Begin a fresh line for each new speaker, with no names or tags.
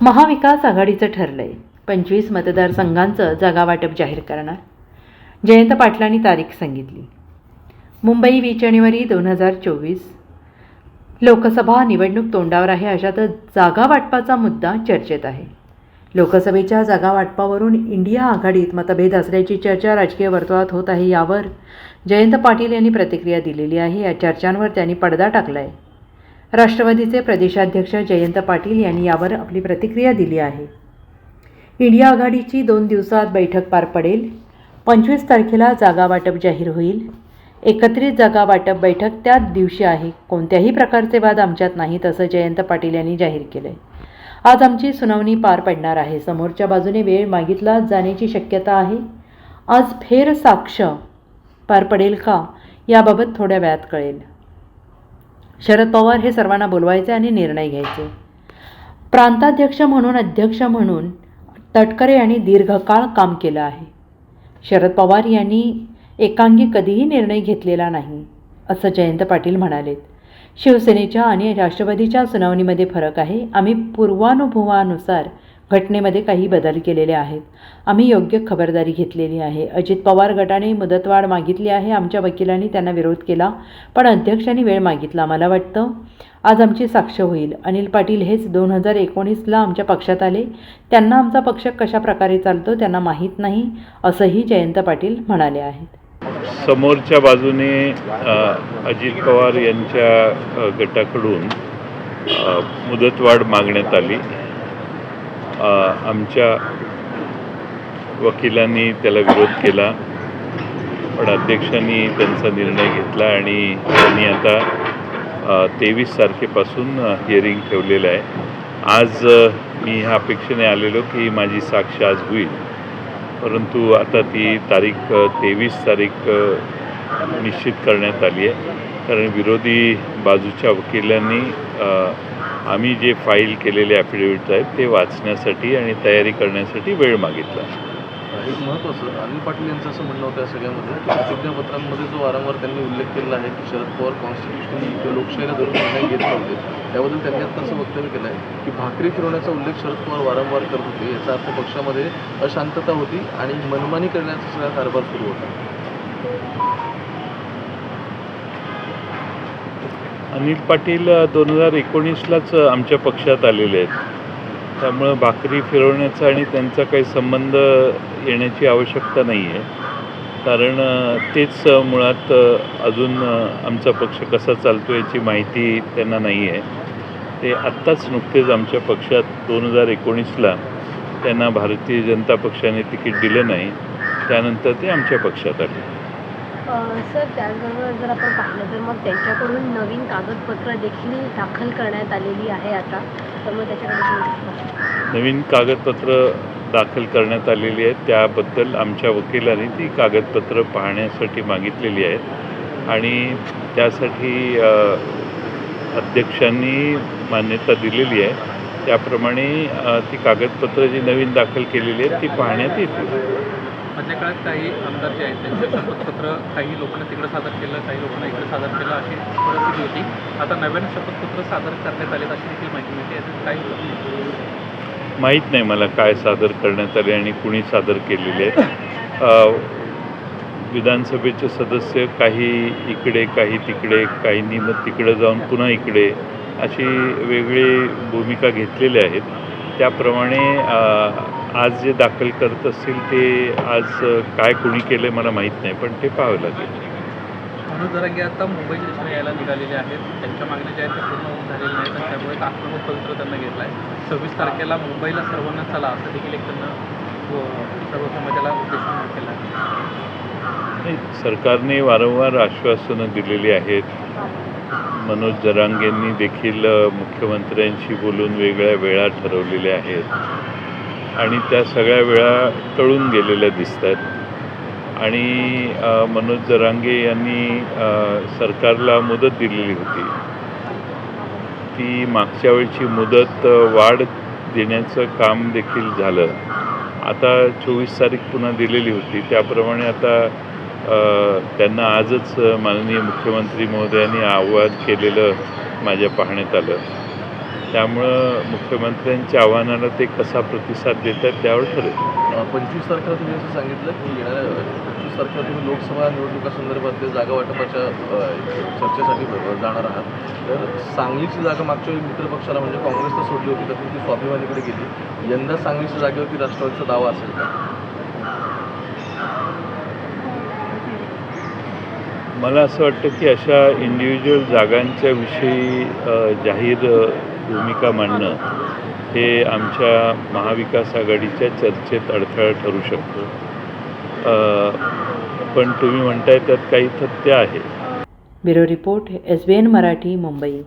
महाविकास आघाडीचं ठरलंय. पंचवीस मतदारसंघांचं जागावाटप जाहीर करणार. जयंत पाटलांनी तारीख सांगितली. मुंबई वीस जानेवारी दोन हजार चोवीस. लोकसभा निवडणूक तोंडावर आहे अशातच जागा वाटपाचा मुद्दा चर्चेत आहे. लोकसभेच्या जागा वाटपावरून इंडिया आघाडीत मतभेद असल्याची चर्चा राजकीय वर्तुळात होत आहे यावर जयंत पाटील यांनी प्रतिक्रिया दिलेली आहे. या चर्चांवर त्यांनी पडदा टाकला आहे राष्ट्रवादीचे प्रदेशाध्यक्ष जयंत पाटील यांनी यावर आपली प्रतिक्रिया दिली आहे. इंडिया आघाडीची दोन दिवसात बैठक पार पडेल. पंचवीस तारखेला जागा वाटप जाहीर होईल. एकत्रित जागा वाटप बैठक त्याच दिवशी आहे. कोणत्याही प्रकारचे वाद आमच्यात नाहीत असं जयंत पाटील यांनी जाहीर केलं आहे आज आमची सुनावणी पार पडणार आहे. समोरच्या बाजूने वेळ मागितला जाण्याची शक्यता आहे. आज फेर साक्ष पार पडेल का? याबाबत थोड्या वेळात कळेल. शरद पवार हे सर्वांना बोलवायचे आणि निर्णय घ्यायचे. प्रांताध्यक्ष म्हणून अध्यक्ष म्हणून तटकरे यांनी दीर्घकाळ काम केलं आहे. शरद पवार यांनी एकांगी कधीही निर्णय घेतलेला नाही असं जयंत पाटील म्हणालेत. शिवसेनेच्या आणि राष्ट्रवादीच्या सुनावणीमध्ये फरक आहे. आम्ही पूर्वानुभवानुसार घटनेमध्ये काही बदल केलेले आहेत. आम्ही योग्य खबरदारी घेतलेली आहे. अजित पवार गटाने मुदतवाढ मागितली आहे. आमच्या वकिलांनी त्यांना विरोध केला पण अध्यक्षांनी वेळ मागितला मला वाटतं. आज आमची साक्ष होईल. अनिल पाटील हेच दोन हजार एकोणीसला आमच्या पक्षात आले. त्यांना आमचा पक्ष कशा प्रकारे चालतो त्यांना माहीत नाही असंही जयंत पाटील म्हणाले आहेत.
समोरच्या बाजूने अजित पवार यांच्या गटाकडून मुदतवाढ मागण्यात आली. आमच्या वकिलांनी त्याला विरोध केला. पण अध्यक्षांनी त्यांचा निर्णय घेतला आणि त्यांनी आता तेवीस तारखेपासून हिअरिंग ठेवलेलं आहे. आज मी ह्या अपेक्षेने आलेलो की माझी साक्ष आज होईल. परंतु आता ती तारीख तेवीस तारीख निश्चित करण्यात आली आहे. कारण विरोधी बाजूच्या वकिलांनी आम्ही जे फाईल केलेले ॲफिडेविट आहेत ते वाचण्यासाठी आणि तयारी करण्यासाठी वेळ मागितला.
एक महत्त्वाचं अनिल पाटील यांचं असं म्हणणं होतं या सगळ्यामध्ये की प्रतिज्ञापत्रांमध्ये जो वारंवार त्यांनी उल्लेख केलेला आहे की शरद पवार कॉन्स्टिट्युशनली किंवा लोकशाहीला धरून निर्णय घेत नव्हते त्याबद्दल त्यांनी आता असं वक्तव्य केलं आहे की भाकरी फिरवण्याचा उल्लेख शरद पवार वारंवार करत होते याचा अर्थ पक्षामध्ये अशांतता होती आणि मनमानी करण्याचा सगळा कारभार सुरू होता.
अनिल पाटील दोन हजार एकोणीसलाच आमच्या पक्षात आलेले आहेत. त्यामुळं भाकरी फिरवण्याचा आणि त्यांचा काही संबंध येण्याची आवश्यकता नाही आहे कारण तेच मुळात अजून आमचा पक्ष कसा चालतो याची माहिती त्यांना नाही आहे ते आत्ताच नुकतेच आमच्या पक्षात दोन हजार एकोणीसला त्यांना भारतीय जनता पक्षाने तिकीट दिलं नाही. त्यानंतर ते आमच्या पक्षात आले.
सर त्याचबरोबर जर आपण पाहिलं तर मग त्यांच्याकडून नवीन कागदपत्र देखील दाखल करण्यात आलेली आहे आता. तर मग त्याच्याकडे
नवीन कागदपत्र दाखल करण्यात आलेली आहेत. त्याबद्दल आमच्या वकिलांनी ती कागदपत्र पाहण्यासाठी मागितलेली आहेत. आणि त्यासाठी अध्यक्षांनी मान्यता दिलेली आहे. त्याप्रमाणे ती कागदपत्र जी नवीन दाखल केलेली आहेत ती पाहण्यात येतील.
मधल्या काळात काही आमदार जे आहेत त्यांचे शपथपत्र काही लोकांना तिकडे सादर केलं काही लोकांना इकडे सादर केलं अशी परिस्थिती होती. आता नव्यानं शपथपत्र सादर करण्यात आले अशी देखील माहिती मिळते. याचं काही
माहीत नाही मला काय सादर करण्यात आले आणि कुणी सादर केलेले आहेत. विधानसभेचे सदस्य काही इकडे काही तिकडे काहींनी मग तिकडे जाऊन पुन्हा इकडे अशी वेगळी भूमिका घेतलेल्या आहेत. त्याप्रमाणे आज जे दाखल करत असतील ते आज काय कुणी केलं मला माहीत नाही पण ते पाहावं लागेल.
मनोज आता दिशेने यायला निघालेले आहेत. त्यांच्या मागण्या ज्या आहेत त्या पूर्ण होऊन झालेल्या नाहीत आणि त्यामुळे एक आक्रमक पवित्र त्यांना घेतला आहे सव्वीस तारखेला मुंबईला सर्वांना चला असं देखील एक त्यांना सर्व समाजाला उद्देशून केला. आहे
नाही, सरकारने वारंवार आश्वासनं दिलेली आहेत. मनोज जरांगेंनी देखील मुख्यमंत्र्यांशी बोलून वेगळ्या वेळा ठरवलेल्या आहेत. आणि त्या सगळ्या वेळा टळून गेलेल्या दिसत आहेत आणि मनोज जरांगे यांनी सरकारला मुदत दिलेली होती. ती मागच्या वेळची मुदत वाढ देण्याचं काम देखील झालं. आता चोवीस तारीख पुन्हा दिलेली होती. त्याप्रमाणे आता त्यांना आजच माननीय मुख्यमंत्री महोदयांनी आवाहन केलेलं माझ्या पाहण्यात आलं. त्यामुळं मुख्यमंत्र्यांच्या आव्हानाला ते कसा प्रतिसाद देतात त्यावर ठरेल.
पंचवीस तारखेला तुम्ही असं सांगितलं की येणाऱ्या पंचवीस तारखेला तुम्ही लोकसभा निवडणुकासंदर्भातल्या जागा वाटपाच्या चर्चेसाठी जाणार आहात. तर सांगलीची जागा मागच्या वेळी मित्रपक्षाला म्हणजे काँग्रेसला सोडली होती तर ती स्वाभिमानीकडे गेली. यंदा सांगलीच्या जागेवरती राष्ट्रवादीचा दावा असेल का?
मला असं वाटतं की अशा इंडिव्हिज्युअल जागांच्या विषयी जाहीर भूमिका मांडणं हे आमच्या महाविकास आघाडीच्या चर्चेत अडथळा ठरू शकतो. पण तुम्ही म्हणताय त्यात काही तथ्य आहे.
Bureau report S B N Marathi Mumbai.